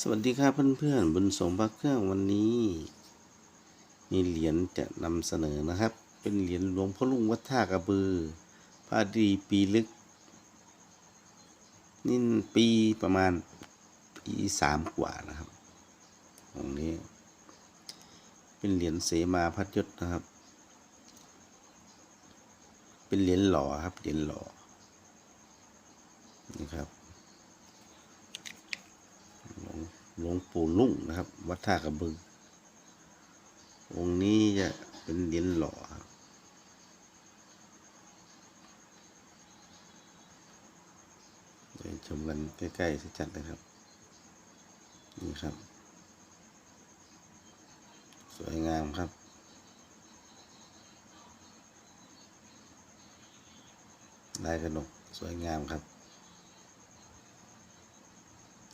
สวัสดีครับเพื่อนๆบุญสมพระเครื่องวันนี้ มีเหรียญจะนำเสนอนะครับ เป็นเหรียญหลวงพ่อลุงวัดท่ากระบือพระดีปีลึก นี่ปีประมาณปีสามกว่านะครับองนี้ เป็นเหรียญเสมาพัดยศนะครับ เป็นเหรียญหล่อครับเหรียญหล่อนี่ครับ หลวง หลวงปู่ลุ่งนะครับ วัดท่ากระบึง องค์นี้จะเป็นเหรียญหล่อครับเดี๋ยวชมกันใกล้ๆชัดๆเลยครับ นี่ครับ สวยงามครับลายกระหนกสวยงามครับ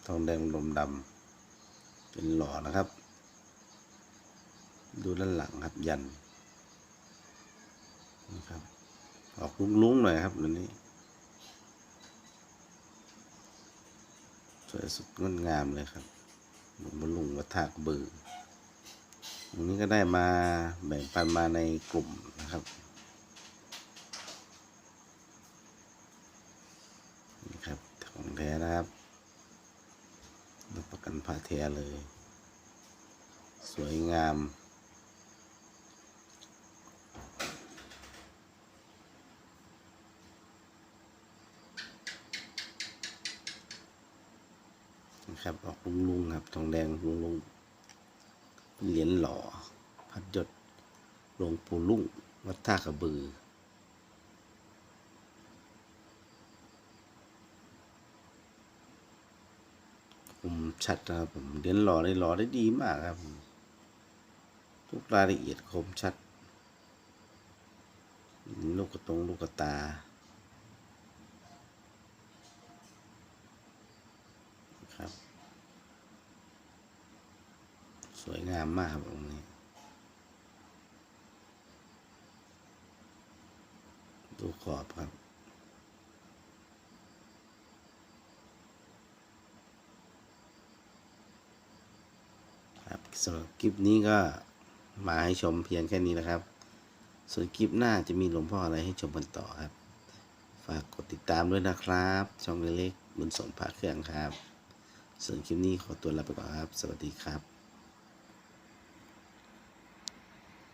ทองแดงลมดำ เป็นหล่อนะครับ ดูด้านหลังครับยันนะครับ ออกลุ้งๆหน่อยครับตัวนี้ สวยสุดงดงามเลยครับหลวงบลุงวัดถากบือตรงนี้ก็ได้มาแบ่งปันมาในกลุ่มนะครับนี่ครับของแท้นะครับ ระกันผ้าแท้เลย สวยงาม นะครับ ออกลุงลุงๆครับ ทองแดงลุงลุงเป็นเหรียญหล่อ พัดยศลงปูลุ่ง วัดท่ากระบือ ผมชัดนะครับผมเรียนหล่อได้หล่อได้ดีมากครับผมทุกรายละเอียดคมชัด ลูกกระตงลูกกระตา ครับ สวยงามมากครับตรงนี้ ดูขอบครับ สำหรับคลิปนี้ก็มาให้ชมเพียงแค่นี้นะครับ ส่วนคลิปหน้าจะมีหลวงพ่ออะไรให้ชมกันต่อครับ ฝากกดติดตามด้วยนะครับ ช่องเล็กๆบุญสมพระเครื่องครับ ส่วนคลิปนี้ขอตัวลาไปก่อนครับ สวัสดีครับ